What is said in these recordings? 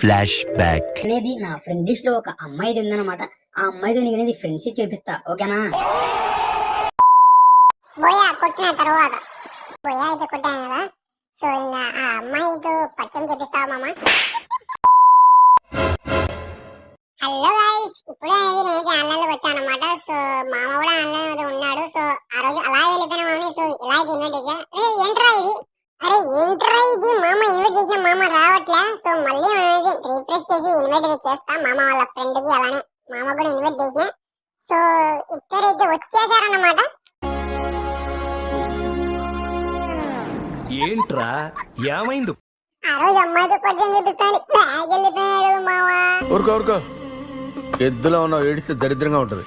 Flash back అనేది నా friend లిస్ట్లో ఒక అమ్మాయిది ఉందన్నమాట. ఆ అమ్మాయితో నీకు అనేది ఫ్రెండ్షిప్ చేపిస్తా ఓకేనా? బోయా కొట్టిన తర్వాత బోయా అయితే కొట్టాను కదా. సో ఇంకా ఆ అమ్మాయితో పరిచయం చేపిస్తావా మామ? హలో గైస్ ఇప్పుడే అనేది నేనైతే ఆన్లైన్లో వచ్చాను అనమాట సో మామ కూడా ఆన్లైన్లో ఉన్నాడు. సో ఆ రోజు అలా వెళ్ళిపోయిన మామని. సో ఇలా అయితే ఇన్వైట్ చేశా. అరే ఏంట్రా ఇది? అరే ఏంట్రా ఇది? మామ ఇన్వైట్ చేసిన మామ రావట్లే. సో మళ్ళీ రీఫ్రెష్ చేసి ఇన్వైట్ అయితే చేస్తా. మామ వాళ్ళ ఫ్రెండ్కి అలానే. మామ కూడా ఇన్వైట్ చేసిన. సో ఇద్దరైతే వచ్చేసారన్నమాట. ఏంట్రా? ఏమైంది? ఆ రోజు అమ్మాయితో పరిచయం చేపిస్తాను బ్యాగ్ వెళ్ళిపోయాడు మావా ఊరుకో ఊరుకో. ఎద్దులో ఉన్నావు ఏడిస్తే దరిద్రంగా ఉంటది.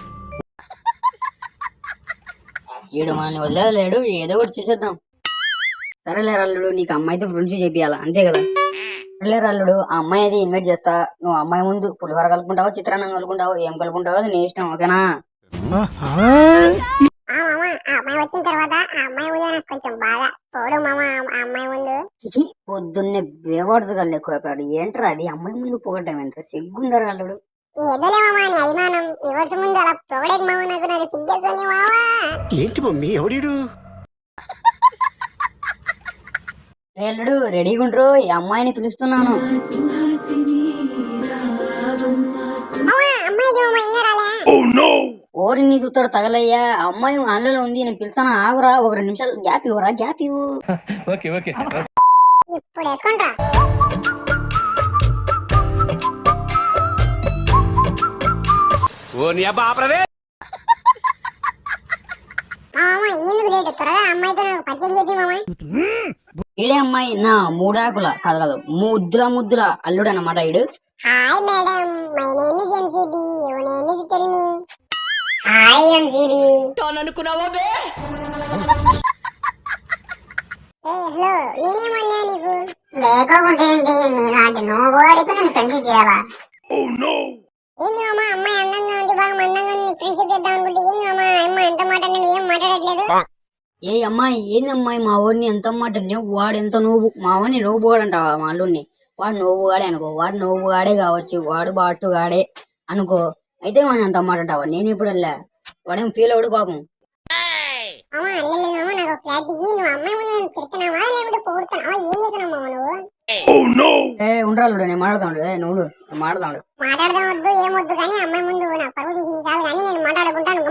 ఈడు మనల్ని వదిలేలేడు ఏదో ఒకటి చేసేద్దాం. సరేలే నీకు అమ్మాయితో ఫ్రెండ్షిప్ చేపియాలా? అంతే కదా? రాళ్ళుడు ఆ అమ్మాయి అయితే ఇన్వైట్ చేస్తా. నువ్వు అమ్మాయి ముందు పులిహోర కలుపుకుంటావో చిత్రాన్నం కలుపుకుంటావో ఏం కలుపుకుంటావో అది నీ ఇష్టం ఓకేనా? ఆ మామ ఆ అమ్మాయి వచ్చిన తర్వాత ఆ అమ్మాయి ముందు నాకు కొంచెం బాగా పోడు మామ ఆ- ఆ అమ్మాయి ముందు. చిచి పొద్దున్నే బేవాడ్స్ గల్లు ఎక్కువైపోయాడు. ఏంట్రా అది? అమ్మాయి ముందు పొగట్టం ఏంట్రా? సిగ్గుందా రాళ్ళుడు? ఈ ఎదులే మామ నీ అభిమానం. రివర్స్ ముందు అలా పొగడేది మామ నాకు నాకు సిగ్గేస్తుంది మావా ఏంటి మమ్మీ? ఎవడీడు? రేళ్ళుడు రెడీగా ఉండ్రు ఈ అమ్మాయిని పిలుస్తున్నాను. రాలే ఓరి నీ చూస్తాడు తగలయ్యా. అమ్మాయి ఆన్లైన్లో ఉంది నేను పిలిచాను ఆగురా ఒక రెండు నిమిషాలు గ్యాప్ ఇవ్వరా గ్యాప్ ఇవ్వు. Okay okay. ఇప్పుడు వేసుకుంటా ఓ నీ అబ్బా ఆపరదే! మా మామ ఎందుకు లేటు త్వరగా ఆ అమ్మాయితో నాకు పరిచయం చెప్పి మామ! ఈడే అమ్మాయి నా మూడాకుల కాదు కాదు ముద్దుల ముద్దుల అల్లుడు అన్నమాట ఈడు. Hi madam my name is MCB your name is tell me hi MCB A hello నేనేమన్నా నీకు? లేకోకుంటే ఏంటి? నీలాంటి నువ్వు అడిగితే నేను ఫ్రెండ్షిప్ చేయాలా? ఏంది మామ అమ్మాయి అందంగా ఉంది బాగా మందంగా ఉంది ఫ్రెండ్షిప్ చేద్దాం అనుకుంటే ఏంది మామ? అమ్మ ఎంత మాట నువ్వు ఏం మాట్లాడట్లేదు ఏ అమ్మాయి ఏంది అమ్మాయి మా వాడిని ఎంత మాట వాడు ఎంత నువ్వు మా వాడిని నువ్వు పోడంటావా మా అల్లుడిని వాడు నువ్వు గాడే అనుకో వాడు నువ్వు గాడే కావచ్చు వాడు బాటు గాడే అనుకో. అయితే వాడిని అంత మాట అంటావా నేను ఇప్పుడు వెళ్ళా? వాడేం ఫీల్ అవుడు పాపం. పొగుడుతున్నావా? ఏం ఉండ్రాలుడు నేను మాట్లాడతాడు ఏ నువ్వు మాట్లాడతాడు మాట్లాడదాం వద్దు ఏమొద్దు కానీ అమ్మాయి ముందు నా పరువు తీసింది చాలు కానీ నేను మాట్లాడుకుంటాను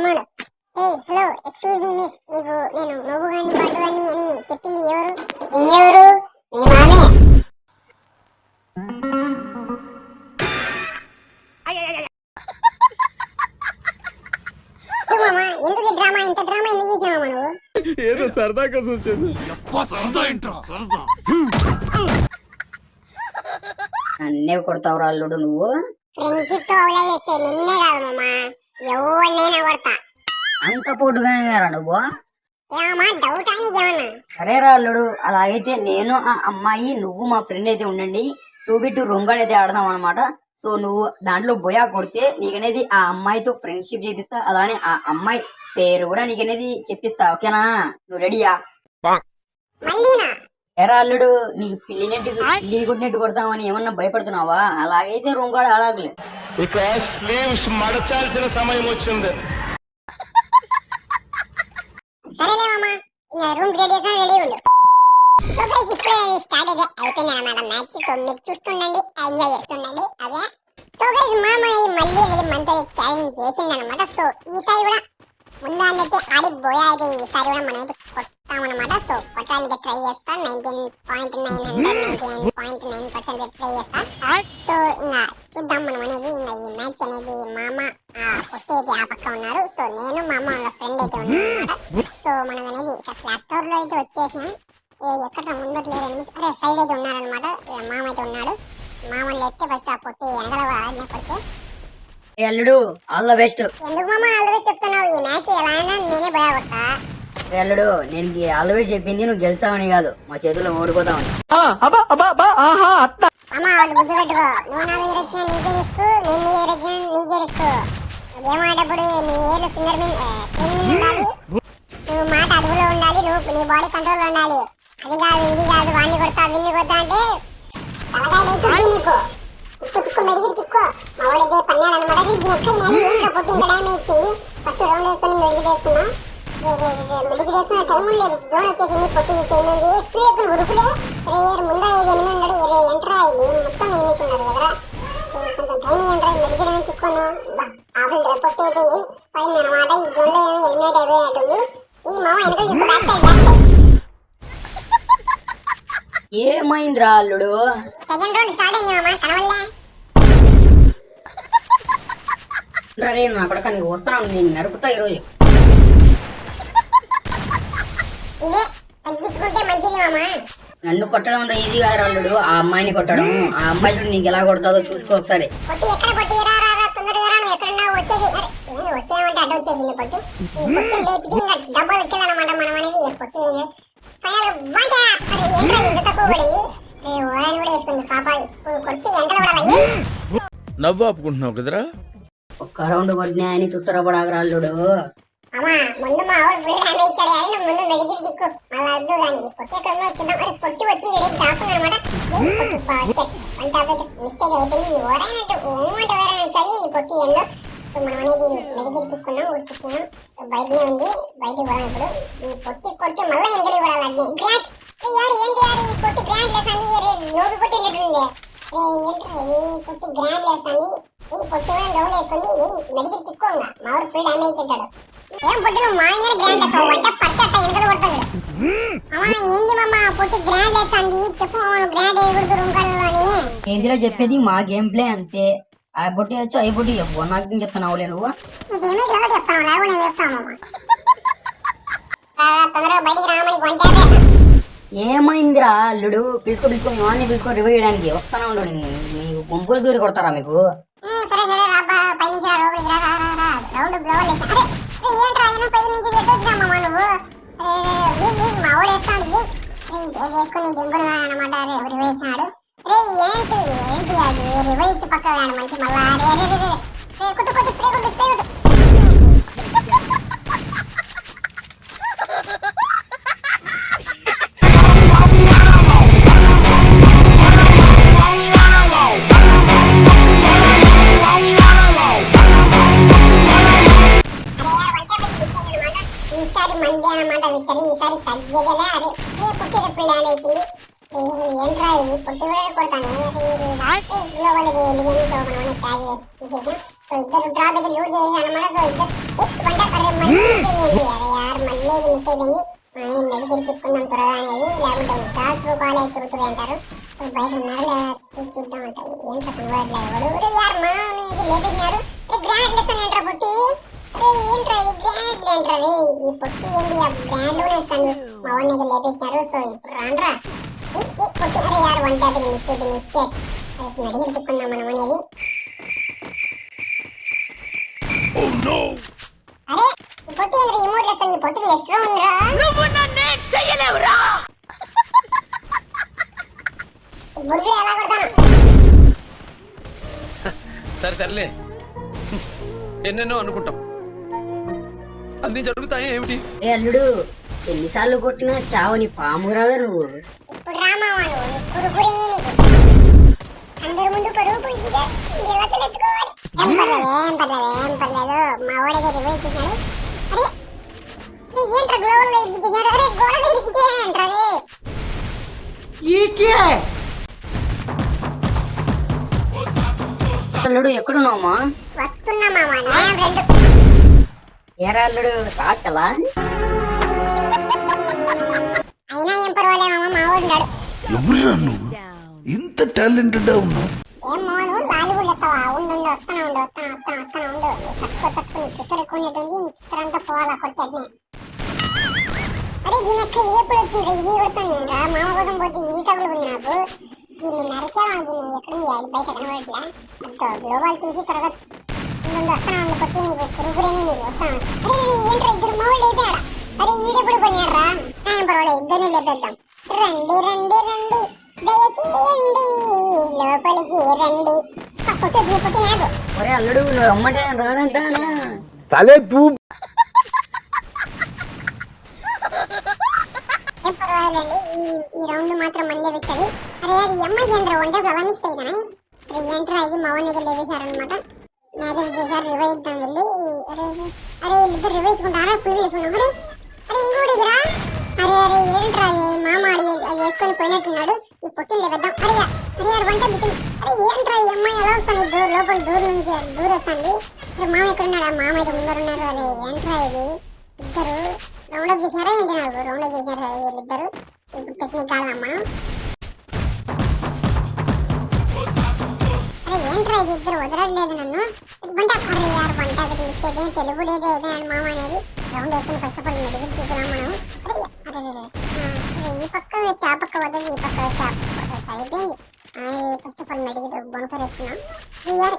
గమ్మాడు హలో ఎక్స్క్యూజ్ మీ మిస్ మీకు నేను నువ్వు గాని పాటు అని అని చెప్పింది ఎవరు? ఇంకెవరు మీ మామే. ఎందుకు మామ ఎందుకు ఈ డ్రామా ఇంత డ్రామా ఎందుకు చేసినావు నువ్వు ఏదో సరదా కోసం వచ్చాను నన్నే కొడతావు అల్లుడు నువ్వు ఫ్రెండ్షిప్తో అవలేస్తే నిన్నే కాదు మామ ఎవరినైనా కొడతా అంత పోటుగానే రా నువ్వు? ఏమమ్మా డౌట్ అని ఏమన్నా సరే రా అల్లుడు అలాగైతే నేను ఆ అమ్మాయి నువ్వు మా ఫ్రెండ్ అయితే ఉండండి. టూ బి టూ రొంగాడు అయితే ఆడదాం అనమాట సో నువ్వు దాంట్లో బొయా కొడితే నీకనేది ఆ అమ్మాయితో ఫ్రెండ్షిప్ చేపిస్తా అలానే ఆ అమ్మాయి పేరు కూడా నీకనేది చెప్పిస్తా ఓకేనా? నువ్వు రెడీయా మళ్ళీనా? ఎరా అల్లుడు నీకు పిల్లినట్టు పిల్లిని కొట్టినట్టు కొడతామని ఏమన్నా భయపడుతున్నావా? అలాగైతే రొంగాడు ఆడాకులే. ఇక స్లీవ్స్ మడచాల్సిన సమయం వచ్చింది. సరేలే మామ. ఇంకా రూమ్ రెడీ చేసాను రెడీ ఉండు. సో గైస్ ఇప్పుడే స్టార్ట్ అయితే అయిపోయింది అనమాట మ్యాచ్ సో మీరు చూస్తుండండి ఎంజాయ్ చేస్తుండండి అదే సో గైస్ మామ మళ్ళీ అనేది మనతో ఛాలెంజ్ చేసింది అనమాట సో ఈసారి కూడా ముందు అన్నట్టు ఆడి బోయా అయితే ఈసారి కూడా మనం అయితే కొట్టామన్నమాట సో కొట్టడానికి ట్రై చేస్తా. Nineteen point nine hundred ninety nine point nine percent try చేస్తా. సో ఇంకా చూద్దాం మనం అనేది. ఇంకా ఈ మ్యాచ్ అనేది మామ ఆ అయితే ఆ పక్క ఉన్నారు. సో నేను మామ వాళ్ళ ఫ్రెండ్ అయితే ఉన్నాను సో మనం అనేది ఇక ఫ్లాట్లో అయితే వచ్చేసాం ఏ ఎక్కడ ముందట్లేదు ఎనిమిది అరే సైడ్ అయితే ఉన్నారనమాట మామ అయితే ఉన్నాడు. మామని ఎత్తే ఫస్ట్ ఆ పొట్టి వెనకాల ఆడిన అల్లుడు ఆల్ ద బెస్ట్. ఎందుకు మామ ఆల్రెడీ చెప్తున్నావు? ఈ మ్యాచ్ ఎలా అయినా నేనే అల్లుడు నేను ఆల్ ద బెస్ట్ చెప్పింది నువ్వు గెలిచావని కాదు. మా చేతిలో ఓడిపోతావని. మామ వాడు బుద్ధి పెట్టుకో. నువ్వు నాకు ఎదురొచ్చిన నీకే రిస్క్. నేను నీ ఎదురొచ్చిన నీకే రిస్క్. గేమ్ ఆడేటప్పుడు నీ ఏళ్ళు ఫింగర్ మీద ఉండాలి. నువ్వు మాట అదుపులో ఉండాలి. నువ్వు నీ బాడీ కంట్రోల్ ఉండాలి. అది కాదు ఇది కాదు వాడిని కొడతా వీడిని కొడతా అంటే తలకాయ లేస్తుంది నీకు మెడిగిరి తిక్కో మా వాడితే పన్నాడు అనమాట దీని ఎక్కడ నేను ఏం పొట్టి డ్యామేజ్ ఇచ్చింది ఫస్ట్ రౌండ్ వేసుకొని మెడిగిరి వేసుకున్నా మెడిగిరి వేసుకున్న టైం లేదు జోన్ వచ్చేసింది పొట్టి చేయండి స్పీడ్ వేసుకుని ఉరుకులే రే యార్ ఇది ఎనిమిది ఉన్నాడు రే ఎంట్రా ఇది మొత్తం ఎనిమిది ఉన్నాడు కదరా కొంచెం టైమింగ్ ఎంట్రా మెడిగిరి తిక్కోను అయితే అనమాట ఈ జోన్లో ఎలిమినేట్ అయిపోయినట్టుంది ఈ మామ వెనక బ్యాక్ సైడ్ బ్యాక్ సైడ్ ఏమైందిరా అల్లుడు? సెకండ్ రౌండ్ స్టార్ట్ అయింది మామ కనవల్లే రే నా కొడక నీకు వస్తాను నేను నరుకుతా ఈరోజు. ఇవే తగ్గించుకుంటే మంచిది మామ. నన్ను కొట్టడం అంత ఈజీ కాదు అల్లుడు ఆ అమ్మాయిని కొట్టడం. ఆ అమ్మాయి చూడు నీకు ఎలా కొడుతుందో చూసుకో ఒకసారి. పొట్టి ఎక్కడ పొట్టి రా రా రా తొందరగా రా నువ్వు ఎక్కడున్నావు వచ్చేసి. అరే ఏంది వచ్చేయమంటే అడ్డు వచ్చేసింది ఈ లేపితే ఇంకా డబ్బులు ఎక్కేదన్నమాట మనం అనేది. కొట్టి నవ్వు ఆపుకుంటున్నావు కదరా? ఒక్క రౌండ్ కొట్టినా అని తుత్తరపడాగరా అల్లుడు అమ్మా ముందు మా ఆవిడ ఫుల్ డ్యామేజ్ ఇచ్చాడు కానీ నువ్వు ముందు మెడిగిరి దిక్కు. మళ్ళీ అడ్డు కానీ ఈ పొట్టి ఎక్కడ ఉందో చూద్దాం అరే పొట్టి వచ్చి ఇక్కడికి దాస్తుంది అనమాట ఈ పొట్టి షట్ వన్ టాప్ అయితే మిస్ అయితే అయిపోయింది. ఈ ఓరైనట్టు ఓ అంటే ఓరైనా సరే ఈ పొట్టి ఏందో. సో మనం అనేది మెడిగిరి తిక్కున్నాం ఉడికిస్తున్నాం బయటనే ఉంది బయటికి పోదాం ఇప్పుడు. ఈ పొట్టి కొడితే మళ్ళీ వెనకలి పడాలి అన్నీ గ్రాంట్! యారు ఏంటి యారు ఈ పొట్టి గ్రాండ్ లేసండి లోపు కొట్టినట్టుంది రే ఏంట్రా ఇది? పొట్టి గ్రాండ్ లెస్ అని ఈ పొట్టి కూడా రౌండ్ వేసుకుంది మెడిగిరి తిక్కుగా మావాడు ఫుల్ డ్యామేజ్ ఇచ్చాడు ఏం పొట్టి నువ్వు మామూలుగా గ్రాండ్ లెస్ వంట పడితే అట్ట వెనకలు పడుతుంది అమ్మా ఏంది మమ్మ పొట్టి గ్రాండ్ లెస్ అండి చెప్పు గ్రాండ్ వేయకూడదు రూమ్ కళ్ళలోని ఏందిలో చెప్పేది? మా గేమ్ ప్లే అంతే. ఆ బొట్టి వచ్చు అవి బొట్టి చెప్పు నాకు చెప్తున్నావులే నువ్వు. నీకేమీ డౌట్ చెప్తాను లేకుండా చెప్తామమ్మా తొందరగా బయటికి రామని వంట ఏమైందిరా అల్లుడు? పిలుచుకో పిలుచుకో ఇవన్నీ పిలుచుకో రివ్యూ చేయడానికి. వస్తానే ఉండు నీ- మీకు గుంపులు దూరి కొడతారా మీకు? నువ్వు? మా వేస్తాడు ఏంటి ఏంటి అది? రివైజ్ పక్క మంచి మళ్ళా అరే కొట్టు కొట్టు స్ప్రే కొట్టు స్ప్రే కొట్టు. ఏంట్రా ఇది కూడా కొడతాను గ్లోబల్ ఇది ఎలిమెంట్ సో మనం ట్యాగ్ తీసేసాం సో ఇద్దరు డ్రాప్ అయితే లూడ్ చేసేసాను అనమాట సో ఇద్దరు ఎక్ వంట అరే మళ్ళీ మిస్ అయింది అరే యార్ మళ్ళీ ఇది మిస్ అయిపోయింది ఆయన త్వరగా అనేది లేకుంటే రూపాయలు తిరుగుతుంది అంటారు సో బయట చూద్దాం ఎవడు యార్ మా ఇది గ్రాండ్ లెసన్ ఏంట్రా ఏంట్రా ఇది గ్రాండ్ ఏంట్రా ఈ పొట్టి ఏంటి ఆ బ్రాండ్ కూడా ఇస్తాను మా వాడిని అయితే లేపేశారు. సో ఇప్పుడు రాండ్రా. ఈ అరే యార్ వన్ మిస్ అయిపోయింది తిప్పుకుందాం మనం అనేది అరే ఎలా కొడతాను సరే సర్లే. ఎన్నెన్నో అనుకుంటాం. అన్ని జరుగుతాయి ఏమిటి? ఏ అల్లుడు ఎన్నిసార్లు కొట్టినా చావని పాము రాదా నువ్వు. కురుకురే అందరి ముందు పరుగు పోయిందిగా గిలకలు ఎత్తుకోవాలి ఏం పర్లేదు ఏం పర్లేదు ఏం పర్లేదు మా వాడైతే రివైవ్ అరే ఏంట్రా గ్లోబల్ అరే గోడ రే అల్లుడు ఎక్కడున్నావమ్మా? వస్తున్నా మామ నేను రెండు ఏరా అల్లుడు రాటవా అయినా ఏం పర్వాలే మామ మా వాడు ఇంత టాలెంటెడ్ ఉన్నావు? అరే దీని ఇది ఎప్పుడు వచ్చింది ఇది కొడుతాను రా. మామ కోసం పోతే ఇది తగులుకుంది నాకు. దీన్ని నరికేవా? దీన్ని ఎక్కడుంది అది బయట కనబడట్లా? అంత గ్లోబల్ తీసి త్వరగా కొట్టి నీకు నీకు వస్తాను. అరే ఏంట్రా ఇద్దరు మావాళ్ళు లేపాడా? అరే ఈడెప్పుడు ఏం పర్వాలేదు ఇద్దరిని లేపేద్దాం. రండి రండి రండి. దయచేయండి. లోపలికి రండి. వచ్చి పొట్టి నాకు ఒరే అల్లుడు నువ్వు రమ్మంటే నేను రానంటానా? ఏం పర్వాలేదండి ఈ ఈ రౌండ్ మాత్రం మందే విక్టరీ అరే అది అమ్మాయి కేంద్ర వంట అయినా అరే ఏంట్రా ఇది మా వాడిని అయితే లేపేశారనమాట నాదే చేశారు రివైజ్ ఇద్దాం వెళ్ళి. అరే అరే వీళ్ళిద్దరు రివైజ్ కుంటారా పులి వేసుకున్నాం అరే అరే ఇంకోటి రా అరే అరే ఏంట్రా అది? మామ అది వేసుకొని పోయినట్టున్నాడు. ఈ పొట్టిని లేపేద్దాం అరే యా, అరే వంట బిసింది అరే ఏంట్రా ఈ అమ్మాయి ఎలా వస్తుంది? దూర లోపల దూరం నుంచి దూరం వస్తుంది అరే మామ ఎక్కడ ఉన్నాడు ఆ మామ అయితే ముందర ఉన్నారు అరే ఏంట్రా ఇది? ఇద్దరు రౌండప్ చేశారా ఏంటి నాకు? రౌండప్ చేశారా వీళ్ళిద్దరు? ఇప్పుడు టెక్నిక్ కాదమ్మా. అరే ఏంట్రా ఇది? ఇద్దరు వదలట్లేదు నన్ను. వంట అరే యారు వంట అది మిస్ అయితే తెలుగు లేదే అని మామ అనేది. రౌండ్ వేసుకుని ఫస్ట్ ఆఫ్ ఆల్ మెడికల్ తీసుకున్నాం మనం అరే. అరే అరే, ఈ పక్క ఆ పక్క వదలి ఈ పక్క పక్క సరిపోయింది. ఫస్ట్ ఆఫ్ ఆల్ మెడికల్ బొనఫర్ వేసుకున్నాం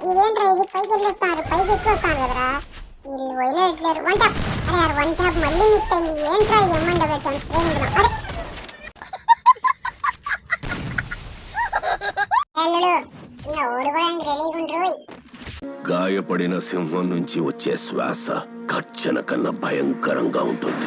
ఇదేంట్రా ఇది? పైకి వెళ్ళొస్తారు పైకి ఎక్కువ వస్తారు కదరా. వీళ్ళు వదిలేట్లేరు వంట అరే యారు వంట మళ్ళీ మిస్ అయింది. ఏంట్రా ఇది? ఎమ్మండ పెట్టాను స్ప్రే అరే. అల్లుడు ఇంకా ఓడిపోవడానికి రెడీగా ఉంటారు గాయపడిన సింహం నుంచి వచ్చే శ్వాస గర్జన కన్నా భయంకరంగా ఉంటుంది.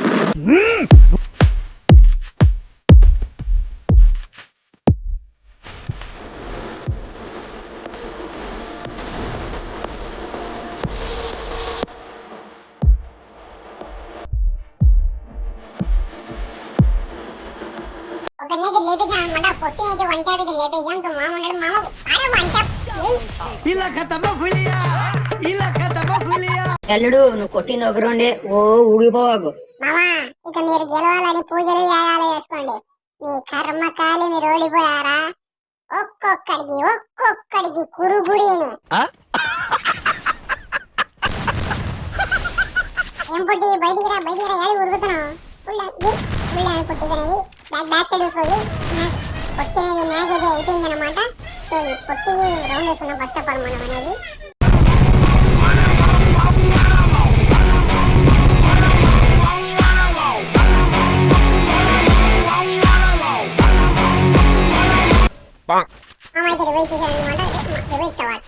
ఎల్లుడు నువ్వు కొట్టింది ఒక రెండే ఓ ఊగిపోవాకు. మామ ఇక మీరు గెలవాలని పూజలు యాగాలు చేసుకోండి. మీ కర్మ కాలి మీరు ఓడిపోయారా ఒక్కొక్కడికి ఒక్కొక్కడికి కురుగుడిని ఏం పొట్టి బయటికి రా బయటికి రా ఏడు ఉరుకుతున్నావు ఉళ్ళని పొట్టి అనేది బ్యాక్ బ్యాక్ సైడ్ చూసుకోవాలి పొట్టి అనేది మ్యాచ్ అయితే అయిపోయింది అనమాట సో ఈ పొట్టి రౌండ్ వేస్తున్నాం ఫస్ట్ ఆఫ్ ఆల్ మనం అనేది. రివైజ్ చేశాను అనమాట రివైజ్ సవాల్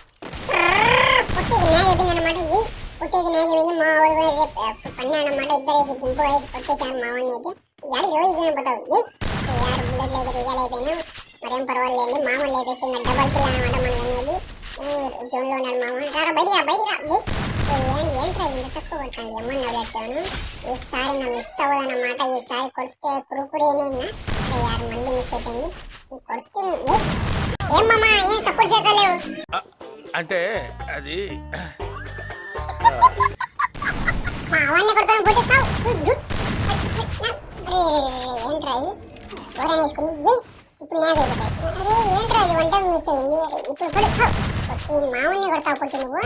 పుట్టికి మ్యాగ్ చెప్పింది అనమాట ఇది పుట్టికి మ్యాగ్ అయిపోయింది మా వాడు కూడా పన్నాడు అనమాట ఇద్దరు వేసి గుంపు వేసి కొట్టేశారు మా వాడిని అయితే యారు రివైజ్ చేయని పోతావు ఏ యారు బుల్లెట్ అయితే రిజల్ అయిపోయినా మరేం పర్వాలేదు మామ లేపేసి ఇంకా డబల్ కిల్ అనమాట మనం అనేది జోన్లో ఉన్నాడు మామ రారా బయటికి రా బయటికి రా ఏంటి ఏంట్రా ఇంత తక్కువ కొట్టండి ఏమన్నా నవ్వులేసాను ఈసారి నా మిస్ అవ్వదన్నమాట ఈసారి కొడితే కురుకురేనే యారు మళ్ళీ మిస్ అయిపోయింది. కొడితే ఏ మామ ఏం సపోర్ట్ చేస్తలేవు? అంటే అది మా అవన్నీ కొడతాను కొట్టేస్తావు? ఏంట్రా ఇది? వేసుకుంది ఇప్పుడు నేను అరే ఏంట్రా ఇది? వంట మిస్ అయింది. ఇప్పుడు కొడతావు కొట్టి మావన్ని కొడతావు కొట్టి నువ్వు.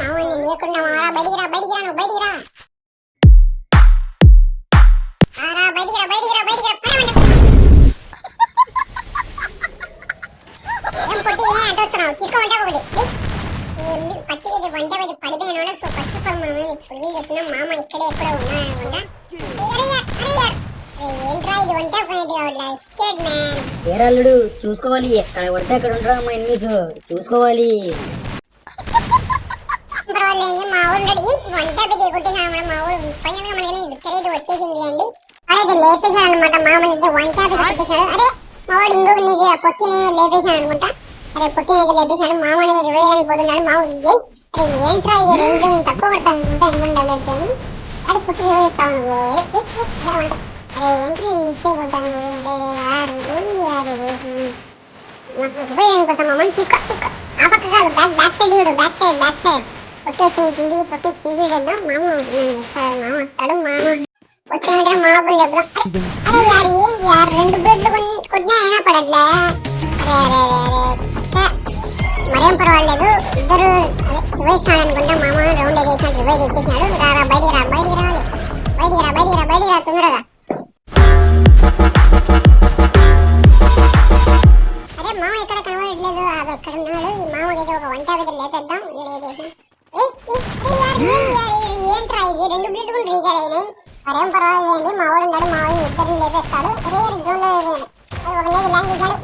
మావన్ని నువ్వు రా బయటికి రా బయటికి రా నువ్వు బయటికి రా. బయటికి రా బయటికి రా బయటికి రా. పడవండి. ఏం తీసుకోమంటే ఒకటి పట్టి ఇది వంట ఇది పడిపోయిన సో ఫస్ట్ ఆఫ్ ఆల్ మనం ఇది ఫుల్ చేసుకున్నాం మామ ఇక్కడే ఎక్కడో ఉన్నాడు అనుకుంటా. అరే యార్, అరే యార్. అరే ఏంట్రా ఇది వంట మ్యాన్ చూసుకోవాలి. ఎక్కడ పడితే అక్కడ ఉంటారా మా ఎనిమిస్? చూసుకోవాలి. మా ఊరు వంట పెట్టి మేడం మా ఊరు ఫైనల్గా మనకి విక్టరీ వచ్చేసింది అండి. అదే లేపేశాడు అనమాట మామని వంట కొట్టేశాడు? అరే మా వాడు ఇంకొక నీది లేపేశాడు అనుకుంటా అరే పొట్టిని అయితే లేపేశాడు మామని రివైవ్ అయిపోతున్నాడు మా ఊరు ఏయ్, అరే ఏంట్రా ఈ రేంజ్లో నేను తక్కువ కొడతాను అనుకుంటా ఏమన్నా డెవలప్ చేయను అరే పొట్టి రివైవ్ ఇస్తాను నువ్వు ఏ, ఏ, ఏ, అరే వంట. అరే ఏంట్రా మిస్ అయిపోతాను అరే యారు ఏం చేయాలి ఇది? రివైవ్ అయిపోతాం మామని తీసుకో తీసుకో ఆ పక్క కాదు బ్యాక్ బ్యాక్ సైడ్ చూడు బ్యాక్ సైడ్ బ్యాక్ సైడ్ పొట్టి వచ్చింది పొట్టి పీజీ చేద్దాం మామ వస్తాడు మామ వస్తాడు మామ వచ్చినట్టు మా బుల్ చెప్దాం అరే యార్ ఏంటి యార్ రెండు బెడ్లు కొన్ని కొట్టినా అయినా పడట్లే అరే అరే అరే అరే ఛే, మరేం పర్వాలేదు. ఇద్దరు రివైజ్ అనుకుంటా. మామ రౌండ్ వేసాడు రివైజ్ ఇచ్చేసినాడు రా రా బయటికి రా బయటికి రావాలి. బయటికి రా బయటికి రా బయటికి రా తొందరగా. అరే మామ ఇక్కడ కనబడట్లేదు. అది ఎక్కడ ఉన్నాడు? ఈ మామ ఏదో ఒక వంట మీద లేపేద్దాం. ఏంట్రా ఇది? రెండు రీగర్ అయినాయి. మరేం పర్వాలేదండి. మా వాడు ఉన్నాడు మా వాడు లేపేస్తాడు. అరే ఒక నేది ల్యాండ్ చేశాడు.